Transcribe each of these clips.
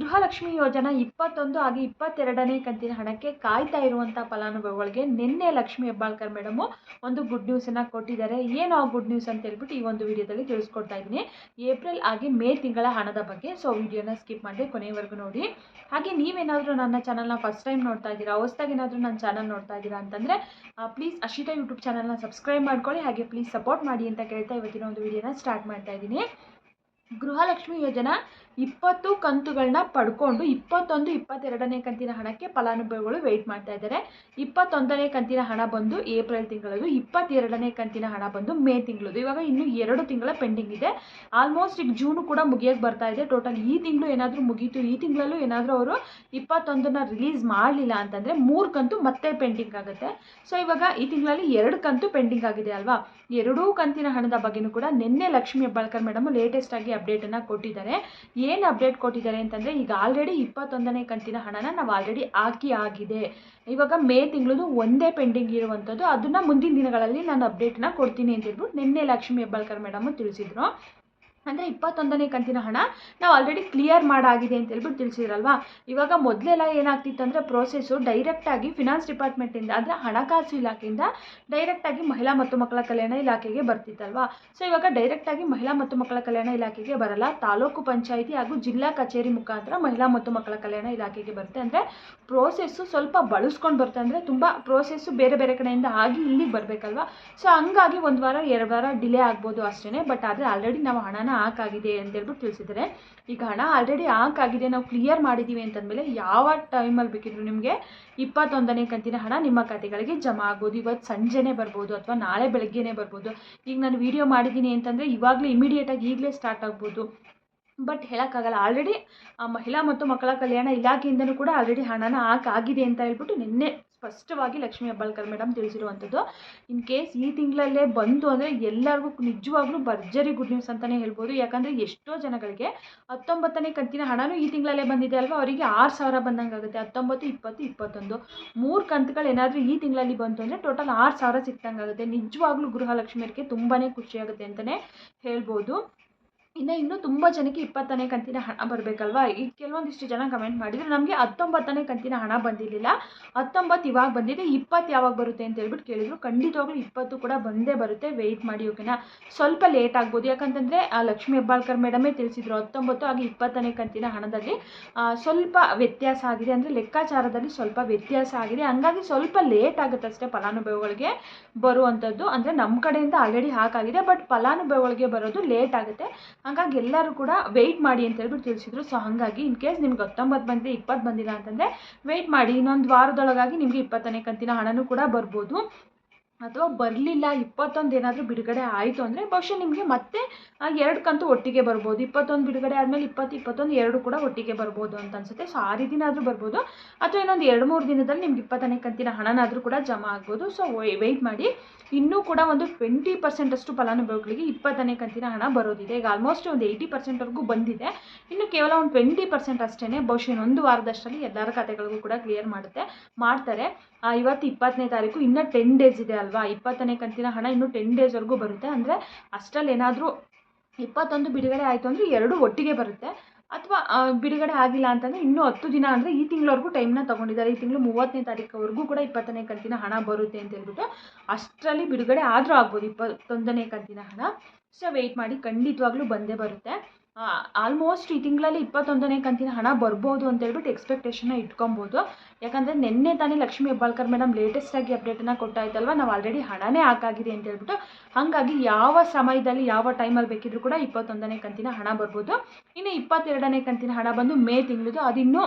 ಗೃಹಲಕ್ಷ್ಮಿ ಯೋಜನಾ ಇಪ್ಪತ್ತೊಂದು ಹಾಗೆ ಇಪ್ಪತ್ತೆರಡನೇ ಕಂತಿನ ಹಣಕ್ಕೆ ಕಾಯ್ತಾ ಇರುವಂಥ ಫಲಾನುಭವಿಗಳಿಗೆ ನಿನ್ನೆ ಲಕ್ಷ್ಮಿ ಹೆಬ್ಬಾಳ್ಕರ್ ಮೇಡಮು ಒಂದು ಗುಡ್ ನ್ಯೂಸನ್ನು ಕೊಟ್ಟಿದ್ದಾರೆ. ಏನು ಆ ಗುಡ್ ನ್ಯೂಸ್ ಅಂತ ಹೇಳ್ಬಿಟ್ಟು ಈ ಒಂದು ವಿಡಿಯೋದಲ್ಲಿ ತಿಳಿಸ್ಕೊಡ್ತಾ ಇದ್ದೀನಿ. ಏಪ್ರಿಲ್ ಹಾಗೆ ಮೇ ತಿಂಗಳ ಹಣದ ಬಗ್ಗೆ ಸೊ ವಿಡಿಯೋನ ಸ್ಕಿಪ್ ಮಾಡಿದೆ ಕೊನೆಯವರೆಗೂ ನೋಡಿ. ಹಾಗೆ ನೀವೇನಾದರೂ ನನ್ನ ಚಾನಲ್ನ ಫಸ್ಟ್ ಟೈಮ್ ನೋಡ್ತಾ ಇದ್ದೀರಾ, ಹೊಸ್ದಾಗಿ ಏನಾದರೂ ನನ್ನ ಚಾನಲ್ ನೋಡ್ತಾ ಇದ್ದೀರಾ ಅಂತಂದರೆ ಪ್ಲೀಸ್ ಅಶಿತಾ ಯೂಟ್ಯೂಬ್ ಚಾನಲ್ನ ಸಬ್ಸ್ಕ್ರೈಬ್ ಮಾಡ್ಕೊಳ್ಳಿ, ಹಾಗೆ ಪ್ಲೀಸ್ ಸಪೋರ್ಟ್ ಮಾಡಿ ಅಂತ ಕೇಳ್ತಾ ಇವತ್ತಿನ ಒಂದು ವಿಡಿಯೋನ ಸ್ಟಾರ್ಟ್ ಮಾಡ್ತಾ ಇದ್ದೀನಿ. ಗೃಹಲಕ್ಷ್ಮಿ ಯೋಜನಾ ಇಪ್ಪತ್ತು ಕಂತುಗಳನ್ನ ಪಡ್ಕೊಂಡು ಇಪ್ಪತ್ತೊಂದು, ಇಪ್ಪತ್ತೆರಡನೇ ಕಂತಿನ ಹಣಕ್ಕೆ ಫಲಾನುಭವಿಗಳು ವೆಯ್ಟ್ ಮಾಡ್ತಾ ಇದ್ದಾರೆ. ಇಪ್ಪತ್ತೊಂದನೇ ಕಂತಿನ ಹಣ ಬಂದು ಏಪ್ರಿಲ್ ತಿಂಗಳದು ಇಪ್ಪತ್ತೆರಡನೇ ಕಂತಿನ ಹಣ ಬಂದು ಮೇ ತಿಂಗಳದು ಇವಾಗ ಇನ್ನು ಎರಡು ತಿಂಗಳ ಪೆಂಡಿಂಗ್ ಇದೆ. ಆಲ್ಮೋಸ್ಟ್ ಈಗ ಜೂನು ಕೂಡ ಮುಗಿಯೋಕ್ಕೆ ಬರ್ತಾ ಇದೆ. ಟೋಟಲ್ ಈ ತಿಂಗಳು ಏನಾದರೂ ಮುಗೀತು, ಈ ತಿಂಗಳಲ್ಲೂ ಏನಾದರೂ ಅವರು ಇಪ್ಪತ್ತೊಂದನ್ನ ರಿಲೀಸ್ ಮಾಡಲಿಲ್ಲ ಅಂತಂದರೆ ಮೂರು ಕಂತು ಮತ್ತೆ ಪೆಂಡಿಂಗ್ ಆಗುತ್ತೆ. ಸೊ ಇವಾಗ ಈ ತಿಂಗಳಲ್ಲಿ ಎರಡು ಕಂತು ಪೆಂಡಿಂಗ್ ಆಗಿದೆ ಅಲ್ವಾ? ಎರಡೂ ಕಂತಿನ ಹಣದ ಬಗ್ಗೆನೂ ಕೂಡ ನಿನ್ನೆ ಲಕ್ಷ್ಮಿ ಹೆಬ್ಬಾಳ್ಕರ್ ಮೇಡಮ್ ಲೇಟೆಸ್ಟ್ ಆಗಿ ಅಪ್ಡೇಟನ್ನು ಕೊಟ್ಟಿದ್ದಾರೆ. ಏನು ಅಪ್ಡೇಟ್ ಕೊಟ್ಟಿದ್ದಾರೆ ಅಂತಂದರೆ, ಈಗ ಆಲ್ರೆಡಿ ಇಪ್ಪತ್ತೊಂದನೇ ಕಂತಿನ ಹಣನ ನಾವು ಆಲ್ರೆಡಿ ಹಾಕಿ ಆಗಿದೆ. ಇವಾಗ ಮೇ ತಿಂಗಳದು ಒಂದೇ ಪೆಂಡಿಂಗ್ ಇರುವಂಥದ್ದು ಅದನ್ನು ಮುಂದಿನ ದಿನಗಳಲ್ಲಿ ನಾನು ಅಪ್ಡೇಟ್ನ ಕೊಡ್ತೀನಿ ಅಂತ ಹೇಳ್ಬಿಟ್ಟು ನಿನ್ನೆ ಲಕ್ಷ್ಮಿ ಹೆಬ್ಬಾಳ್ಕರ್ ಮೇಡಮ್ ತಿಳಿಸಿದ್ರು. ಅಂದರೆ ಇಪ್ಪತ್ತೊಂದನೇ ಕಂತಿನ ಹಣ ನಾವು ಆಲ್ರೆಡಿ ಕ್ಲಿಯರ್ ಮಾಡಾಗಿದೆ ಅಂತ ಹೇಳ್ಬಿಟ್ಟು ತಿಳಿಸಿರಲ್ವಾ ಇವಾಗ ಮೊದಲೆಲ್ಲ ಏನಾಗ್ತಿತ್ತು ಅಂದರೆ ಪ್ರೋಸೆಸ್ಸು ಡೈರೆಕ್ಟಾಗಿ ಫಿನಾನ್ಸ್ ಡಿಪಾರ್ಟ್ಮೆಂಟಿಂದ ಅಂದರೆ ಹಣಕಾಸು ಇಲಾಖೆಯಿಂದ ಡೈರೆಕ್ಟಾಗಿ ಮಹಿಳಾ ಮತ್ತು ಮಕ್ಕಳ ಕಲ್ಯಾಣ ಇಲಾಖೆಗೆ ಬರ್ತಿತ್ತಲ್ವಾ? ಸೊ ಇವಾಗ ಡೈರೆಕ್ಟಾಗಿ ಮಹಿಳಾ ಮತ್ತು ಮಕ್ಕಳ ಕಲ್ಯಾಣ ಇಲಾಖೆಗೆ ಬರಲ್ಲ. ತಾಲೂಕು ಪಂಚಾಯಿತಿ ಹಾಗೂ ಜಿಲ್ಲಾ ಕಚೇರಿ ಮುಖಾಂತರ ಮಹಿಳಾ ಮತ್ತು ಮಕ್ಕಳ ಕಲ್ಯಾಣ ಇಲಾಖೆಗೆ ಬರುತ್ತೆ. ಅಂದರೆ ಪ್ರೋಸೆಸ್ಸು ಸ್ವಲ್ಪ ಬಳಸ್ಕೊಂಡು ಬರುತ್ತೆ. ಅಂದರೆ ತುಂಬ ಪ್ರೋಸೆಸ್ಸು ಬೇರೆ ಬೇರೆ ಕಡೆಯಿಂದ ಆಗಿ ಇಲ್ಲಿಗೆ ಬರಬೇಕಲ್ವಾ? ಸೊ ಹಂಗಾಗಿ ಒಂದು ವಾರ, ಎರಡು ವಾರ ಡಿಲೇ ಆಗ್ಬೋದು ಅಷ್ಟೇ ಬಟ್ ಆದರೆ ಆಲ್ರೆಡಿ ನಾವು ಹಣನ ಹಾಕಾಗಿದೆ ಅಂತೇಳ್ಬಿಟ್ಟು ತಿಳಿಸಿದ್ದಾರೆ. ಈಗ ಹಣ ಆಲ್ರೆಡಿ ಆಗಿದೆ, ನಾವು ಕ್ಲಿಯರ್ ಮಾಡಿದ್ದೀವಿ ಅಂತಂದಮೇಲೆ ಯಾವ ಟೈಮಲ್ಲಿ ಬೇಕಿದ್ರು ನಿಮಗೆ ಇಪ್ಪತ್ತೊಂದನೇ ಕಂತಿನ ಹಣ ನಿಮ್ಮ ಖಾತೆಗಳಿಗೆ ಜಮಾ ಆಗ್ಬೋದು ಇವತ್ತು ಸಂಜೆನೇ ಬರ್ಬೋದು ಅಥವಾ ನಾಳೆ ಬೆಳಗ್ಗೆನೇ ಬರ್ಬೋದು. ಈಗ ನಾನು ವಿಡಿಯೋ ಮಾಡಿದ್ದೀನಿ ಅಂತಂದರೆ ಇವಾಗಲೇ ಇಮಿಡಿಯೇಟಾಗಿ ಈಗಲೇ ಸ್ಟಾರ್ಟ್ ಆಗ್ಬೋದು. ಬಟ್ ಹೇಳೋಕ್ಕಾಗಲ್ಲ. ಆಲ್ರೆಡಿ ಮಹಿಳಾ ಮತ್ತು ಮಕ್ಕಳ ಕಲ್ಯಾಣ ಇಲಾಖೆಯಿಂದನೂ ಕೂಡ ಆಲ್ರೆಡಿ ಹಣನ ಹಾಕಾಗಿದೆ ಅಂತ ಹೇಳ್ಬಿಟ್ಟು ನಿನ್ನೆ ಸ್ಪಷ್ಟವಾಗಿ ಲಕ್ಷ್ಮೀ ಹೆಬ್ಬಾಳ್ಕರ್ ಮೇಡಮ್ ತಿಳಿಸಿರುವಂಥದ್ದು. ಇನ್ ಕೇಸ್ ಈ ತಿಂಗಳಲ್ಲೇ ಬಂತು ಅಂದರೆ ಎಲ್ಲರಿಗೂ ನಿಜವಾಗ್ಲೂ ಭರ್ಜರಿ ಗುಡ್ ನ್ಯೂಸ್ ಅಂತಲೇ ಹೇಳ್ಬೋದು. ಯಾಕಂದರೆ ಎಷ್ಟೋ ಜನಗಳಿಗೆ ಹತ್ತೊಂಬತ್ತನೇ ಕಂತಿನ ಹಣನೂ ಈ ತಿಂಗಳಲ್ಲೇ ಬಂದಿದೆ ಅಲ್ವಾ? ಅವರಿಗೆ ಆರು ಸಾವಿರ ಬಂದಂಗೆ ಆಗುತ್ತೆ. ಹತ್ತೊಂಬತ್ತು, ಇಪ್ಪತ್ತು, ಇಪ್ಪತ್ತೊಂದು. ಮೂರು ಕಂತುಗಳು ಏನಾದರೂ ಈ ತಿಂಗಳಲ್ಲಿ ಬಂತು ಅಂದರೆ ಟೋಟಲ್ ಆರು ಸಾವಿರ ಸಿಕ್ತಂಗೆ ಆಗುತ್ತೆ. ನಿಜವಾಗ್ಲೂ ಗೃಹಲಕ್ಷ್ಮಿಯರಿಗೆ ತುಂಬಾ ಖುಷಿಯಾಗುತ್ತೆ ಅಂತಲೇ ಹೇಳ್ಬೋದು. ಇನ್ನು ಇನ್ನೂ ತುಂಬ ಜನಕ್ಕೆ ಇಪ್ಪತ್ತನೇ ಕಂತಿನ ಹಣ ಬರಬೇಕಲ್ವಾ? ಈ ಕೆಲವೊಂದಿಷ್ಟು ಜನ ಕಮೆಂಟ್ ಮಾಡಿದ್ರು. ನಮಗೆ ಹತ್ತೊಂಬತ್ತನೇ ಕಂತಿನ ಹಣ ಬಂದಿರಲಿಲ್ಲ. ಹತ್ತೊಂಬತ್ತು ಇವಾಗ ಬಂದಿದೆ. ಇಪ್ಪತ್ತು ಯಾವಾಗ ಬರುತ್ತೆ ಅಂತ ಹೇಳ್ಬಿಟ್ಟು ಕೇಳಿದ್ರು. ಖಂಡಿತವಾಗ್ಲೂ ಇಪ್ಪತ್ತು ಕೂಡ ಬಂದೇ ಬರುತ್ತೆ. ವೆಯ್ಟ್ ಮಾಡಿ ಓಕೆನಾ ಸ್ವಲ್ಪ ಲೇಟ್ ಆಗ್ಬೋದು. ಯಾಕಂತಂದರೆ ಲಕ್ಷ್ಮೀ ಹೆಬ್ಬಾಳ್ಕರ್ ಮೇಡಮೇ ತಿಳಿಸಿದ್ರು. ಹತ್ತೊಂಬತ್ತು ಹಾಗೆ ಇಪ್ಪತ್ತನೇ ಕಂತಿನ ಹಣದಲ್ಲಿ ಸ್ವಲ್ಪ ವ್ಯತ್ಯಾಸ ಆಗಿದೆ. ಅಂದರೆ ಲೆಕ್ಕಾಚಾರದಲ್ಲಿ ಸ್ವಲ್ಪ ವ್ಯತ್ಯಾಸ ಆಗಿದೆ. ಹಂಗಾಗಿ ಸ್ವಲ್ಪ ಲೇಟ್ ಆಗುತ್ತೆ ಅಷ್ಟೇ ಫಲಾನುಭವಿಗಳಿಗೆ ಬರುವಂಥದ್ದು ಅಂದರೆ ನಮ್ಮ ಕಡೆಯಿಂದ ಆಲ್ರೆಡಿ ಹಾಕಾಗಿದೆ ಬಟ್ ಫಲಾನುಭವಿಗಳಿಗೆ ಬರೋದು ಲೇಟ್ ಆಗುತ್ತೆ. ಹಾಗಾಗಿ ಎಲ್ಲರೂ ಕೂಡ ವೆಯ್ಟ್ ಮಾಡಿ ಅಂತ ಹೇಳ್ಬಿಟ್ಟು ತಿಳಿಸಿದ್ರು. ಸೊ ಹಾಗಾಗಿ ಇನ್ ಕೇಸ್ ನಿಮ್ಗೆ ಹತ್ತೊಂಬತ್ತು ಬಂದಿದೆ, ಇಪ್ಪತ್ತು ಬಂದಿಲ್ಲ ಅಂತಂದರೆ ವೆಯ್ಟ್ ಮಾಡಿ. ಇನ್ನೊಂದು ವಾರದೊಳಗಾಗಿ ನಿಮಗೆ ಇಪ್ಪತ್ತನೇ ಕಂತಿನ ಹಣನೂ ಕೂಡ ಬರ್ಬೋದು. ಅಥವಾ ಬರಲಿಲ್ಲ, ಇಪ್ಪತ್ತೊಂದು ಏನಾದರೂ ಬಿಡುಗಡೆ ಆಯಿತು ಅಂದರೆ ಬಹುಶಃ ನಿಮಗೆ ಮತ್ತೆ ಎರಡು ಕಂತು ಒಟ್ಟಿಗೆ ಬರ್ಬೋದು. ಇಪ್ಪತ್ತೊಂದು ಬಿಡುಗಡೆ ಆದಮೇಲೆ ಇಪ್ಪತ್ತು, ಇಪ್ಪತ್ತೊಂದು ಎರಡು ಕೂಡ ಒಟ್ಟಿಗೆ ಬರ್ಬೋದು ಅಂತ ಅನ್ಸುತ್ತೆ. ಸೊ ಆ ಆದರೂ ಬರ್ಬೋದು. ಅಥವಾ ಇನ್ನೊಂದು ಎರಡು ಮೂರು ದಿನದಲ್ಲಿ ನಿಮ್ಗೆ ಇಪ್ಪತ್ತನೇ ಕಂತಿನ ಹಣನಾದರೂ ಕೂಡ ಜಮಾ ಆಗ್ಬೋದು. ಸೊ ವೆಯ್ಟ್ ಮಾಡಿ. ಇನ್ನೂ ಕೂಡ ಒಂದು ಟ್ವೆಂಟಿ ಪರ್ಸೆಂಟಷ್ಟು ಫಲಾನುಭವಿಗಳಿಗೆ ಇಪ್ಪತ್ತನೇ ಕಂತಿನ ಹಣ ಬರೋದಿದೆ. ಈಗ ಆಲ್ಮೋಸ್ಟ್ ಒಂದು ಏಯ್ಟಿ ಪರ್ಸೆಂಟ್ವರೆಗೂ ಬಂದಿದೆ. ಇನ್ನು ಕೇವಲ ಒಂದು ಟ್ವೆಂಟಿ ಪರ್ಸೆಂಟ್ ಅಷ್ಟೇ ಬಹುಶಃ ಇನ್ನೊಂದು ವಾರದಷ್ಟರಲ್ಲಿ ಎಲ್ಲರ ಖಾತೆಗಳಿಗೂ ಕೂಡ ಕ್ಲಿಯರ್ ಮಾಡುತ್ತೆ, ಮಾಡ್ತಾರೆ. ಇವತ್ತು ಇಪ್ಪತ್ತನೇ ತಾರೀಕು ಇನ್ನೂ ಟೆನ್ ಡೇಸ್ ಇದೆ ಅಲ್ವಾ? ಇಪ್ಪತ್ತನೇ ಕಂತಿನ ಹಣ ಇನ್ನೂ ಟೆನ್ ಡೇಸ್ವರೆಗೂ ಬರುತ್ತೆ. ಅಂದರೆ ಅಷ್ಟರಲ್ಲಿ ಏನಾದರೂ ಇಪ್ಪತ್ತೊಂದು ಬಿಡುಗಡೆ ಆಯಿತು ಅಂದರೆ ಎರಡು ಒಟ್ಟಿಗೆ ಬರುತ್ತೆ. ಅಥವಾ ಬಿಡುಗಡೆ ಆಗಿಲ್ಲ ಅಂತಂದರೆ ಇನ್ನೂ ಹತ್ತು ದಿನ ಅಂದರೆ ಈ ತಿಂಗಳವರೆಗೂ ಟೈಮ್ನ ತೊಗೊಂಡಿದ್ದಾರೆ. ಈ ತಿಂಗಳು ಮೂವತ್ತನೇ ತಾರೀಕುವರೆಗೂ ಕೂಡ ಇಪ್ಪತ್ತನೇ ಕಂತಿನ ಹಣ ಬರುತ್ತೆ ಅಂತ ಹೇಳ್ಬಿಟ್ಟು ಅಷ್ಟರಲ್ಲಿ ಬಿಡುಗಡೆ ಆದರೂ ಆಗ್ಬೋದು ಇಪ್ಪತ್ತೊಂದನೇ ಕಂತಿನ ಹಣ. ಸೊ ವೆಯ್ಟ್ ಮಾಡಿ ಖಂಡಿತವಾಗ್ಲೂ ಬಂದೇ ಬರುತ್ತೆ. ಆಲ್ಮೋಸ್ಟ್ ಈ ತಿಂಗಳಲ್ಲಿ ಇಪ್ಪತ್ತೊಂದನೇ ಕಂತಿನ ಹಣ ಬರ್ಬೋದು ಅಂತ ಹೇಳ್ಬಿಟ್ಟು ಎಕ್ಸ್ಪೆಕ್ಟೇಷನ್ನ ಇಟ್ಕೊಬೋದು. ಯಾಕಂದರೆ ನಿನ್ನೆ ತಾನೇ ಲಕ್ಷ್ಮೀ ಹೆಬ್ಬಾಳ್ಕರ್ ಮೇಡಮ್ ಲೇಟೆಸ್ಟಾಗಿ ಅಪ್ಡೇಟನ್ನು ಕೊಟ್ಟಾಯ್ತಲ್ವ? ನಾವು ಆಲ್ರೆಡಿ ಹಣನೇ ಹಾಕಾಗಿದೆ ಅಂತ ಹೇಳ್ಬಿಟ್ಟು ಹಾಗಾಗಿ ಯಾವ ಸಮಯದಲ್ಲಿ ಯಾವ ಟೈಮಲ್ಲಿ ಬೇಕಿದ್ರೂ ಕೂಡ ಇಪ್ಪತ್ತೊಂದನೇ ಕಂತಿನ ಹಣ ಬರ್ಬೋದು. ಇನ್ನು ಇಪ್ಪತ್ತೆರಡನೇ ಕಂತಿನ ಹಣ ಬಂದು ಮೇ ತಿಂಗಳದು, ಅದಿನ್ನೂ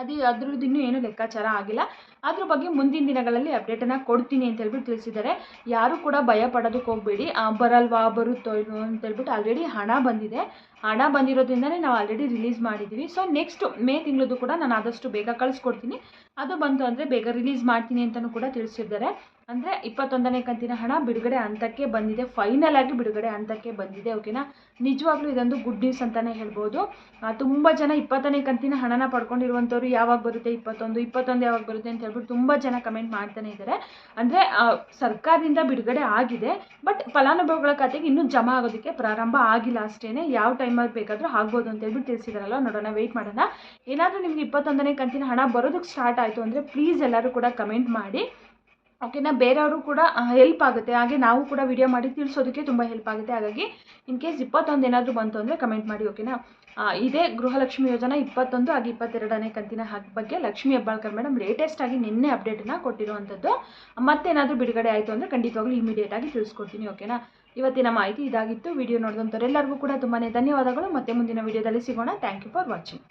ಅದು ಅದ್ರದ್ದು ಇನ್ನೂ ಏನೂ ಲೆಕ್ಕಾಚಾರ ಆಗಿಲ್ಲ. ಅದ್ರ ಬಗ್ಗೆ ಮುಂದಿನ ದಿನಗಳಲ್ಲಿ ಅಪ್ಡೇಟನ್ನು ಕೊಡ್ತೀನಿ ಅಂತ ಹೇಳ್ಬಿಟ್ಟು ತಿಳಿಸಿದ್ದಾರೆ. ಯಾರು ಕೂಡ ಭಯ ಪಡೋದಕ್ಕೆ ಹೋಗಬೇಡಿ. ಬರಲ್ವಾ, ಬರುತ್ತೋ ಇಲ್ವೋ ಅಂತ ಹೇಳ್ಬಿಟ್ಟು ಆಲ್ರೆಡಿ ಹಣ ಬಂದಿದೆ. ಹಣ ಬಂದಿರೋದ್ರಿಂದನೇ ನಾವು ಆಲ್ರೆಡಿ ರಿಲೀಸ್ ಮಾಡಿದ್ದೀವಿ ಸೊ ನೆಕ್ಸ್ಟ್ ಮೇ ತಿಂಗಳದ್ದು ಕೂಡ ನಾನು ಆದಷ್ಟು ಬೇಗ ಕಳಿಸ್ಕೊಡ್ತೀನಿ. ಅದು ಬಂತು ಅಂದರೆ ಬೇಗ ರಿಲೀಸ್ ಮಾಡ್ತೀನಿ ಅಂತಲೂ ಕೂಡ ತಿಳಿಸಿದ್ದಾರೆ. ಅಂದರೆ ಇಪ್ಪತ್ತೊಂದನೇ ಕಂತಿನ ಹಣ ಬಿಡುಗಡೆ ಹಂತಕ್ಕೆ ಬಂದಿದೆ. ಫೈನಲ್ ಆಗಿ ಬಿಡುಗಡೆ ಹಂತಕ್ಕೆ ಬಂದಿದೆ ಓಕೆನಾ ನಿಜವಾಗ್ಲೂ ಇದೊಂದು ಗುಡ್ ನ್ಯೂಸ್ ಅಂತಲೇ ಹೇಳ್ಬೋದು. ತುಂಬ ಜನ ಇಪ್ಪತ್ತನೇ ಕಂತಿನ ಹಣನ ಪಡ್ಕೊಂಡಿರುವಂಥವ್ರು ಯಾವಾಗ ಬರುತ್ತೆ? ಇಪ್ಪತ್ತೊಂದು ಇಪ್ಪತ್ತೊಂದು ಯಾವಾಗ ಬರುತ್ತೆ ಅಂತ ಹೇಳ್ಬಿಟ್ಟು ತುಂಬ ಜನ ಕಮೆಂಟ್ ಮಾಡ್ತಾನೆ ಇದ್ದಾರೆ ಅಂದರೆ ಸರ್ಕಾರದಿಂದ ಬಿಡುಗಡೆ ಆಗಿದೆ ಬಟ್ ಫಲಾನುಭವಿಗಳ ಖಾತೆಗೆ ಇನ್ನೂ ಜಮಾ ಆಗೋದಕ್ಕೆ ಪ್ರಾರಂಭ ಆಗಿಲ್ಲ ಅಷ್ಟೇ ಯಾವ ಟೈಮಲ್ಲಿ ಬೇಕಾದರೂ ಆಗ್ಬೋದು ಅಂತ ಹೇಳ್ಬಿಟ್ಟು ತಿಳಿಸಿದಾರಲ್ಲ, ನೋಡೋಣ ವೆಯ್ಟ್ ಮಾಡೋಣ. ಏನಾದರೂ ನಿಮಗೆ ಇಪ್ಪತ್ತೊಂದನೇ ಕಂತಿನ ಹಣ ಬರೋದಕ್ಕೆ ಸ್ಟಾರ್ಟ್ ಆಯಿತು ಅಂದರೆ ಪ್ಲೀಸ್ ಎಲ್ಲರೂ ಕೂಡ ಕಮೆಂಟ್ ಮಾಡಿ. ಓಕೆನಾ? ಬೇರೆಯವರು ಕೂಡ ಹೆಲ್ಪ್ ಆಗುತ್ತೆ. ಹಾಗೆ ನಾವು ಕೂಡ ವಿಡಿಯೋ ಮಾಡಿ ತಿಳಿಸೋದಕ್ಕೆ ತುಂಬ ಹೆಲ್ಪ್ ಆಗುತ್ತೆ. ಹಾಗಾಗಿ ಇನ್ ಕೇಸ್ ಇಪ್ಪತ್ತೊಂದು ಏನಾದರೂ ಬಂತು ಅಂದರೆ ಕಮೆಂಟ್ ಮಾಡಿ, ಓಕೆನಾ? ಇದೇ ಗೃಹಲಕ್ಷ್ಮಿ ಯೋಜನಾ ಇಪ್ಪತ್ತೊಂದು ಹಾಗೆ ಇಪ್ಪತ್ತೆರಡನೇ ಕಂತಿನ ಬಗ್ಗೆ ಲಕ್ಷ್ಮಿ ಹೆಬ್ಬಾಳ್ಕರ್ ಮೇಡಮ್ ಲೇಟೆಸ್ಟ್ ಆಗಿ ನಿನ್ನೆ ಅಪ್ಡೇಟನ್ನು ಕೊಟ್ಟಿರುವಂಥದ್ದು ಮತ್ತೇನಾದರೂ ಬಿಡುಗಡೆ ಆಯಿತು ಅಂದರೆ ಖಂಡಿತವಾಗ್ಲೂ ಇಮಿಡಿಯೇಟ್ ಆಗಿ ತಿಳಿಸ್ಕೊಡ್ತೀನಿ, ಓಕೆನಾ? ಇವತ್ತಿನ ಮಾಹಿತಿ ಇದಾಗಿತ್ತು. ವಿಡಿಯೋ ನೋಡಿದಂಥವ್ರೆಲ್ಲರಿಗೂ ಕೂಡ ತುಂಬಾ ಧನ್ಯವಾದಗಳು. ಮತ್ತೆ ಮುಂದಿನ ವಿಡಿಯೋದಲ್ಲಿ ಸಿಗೋಣ. Thank you for watching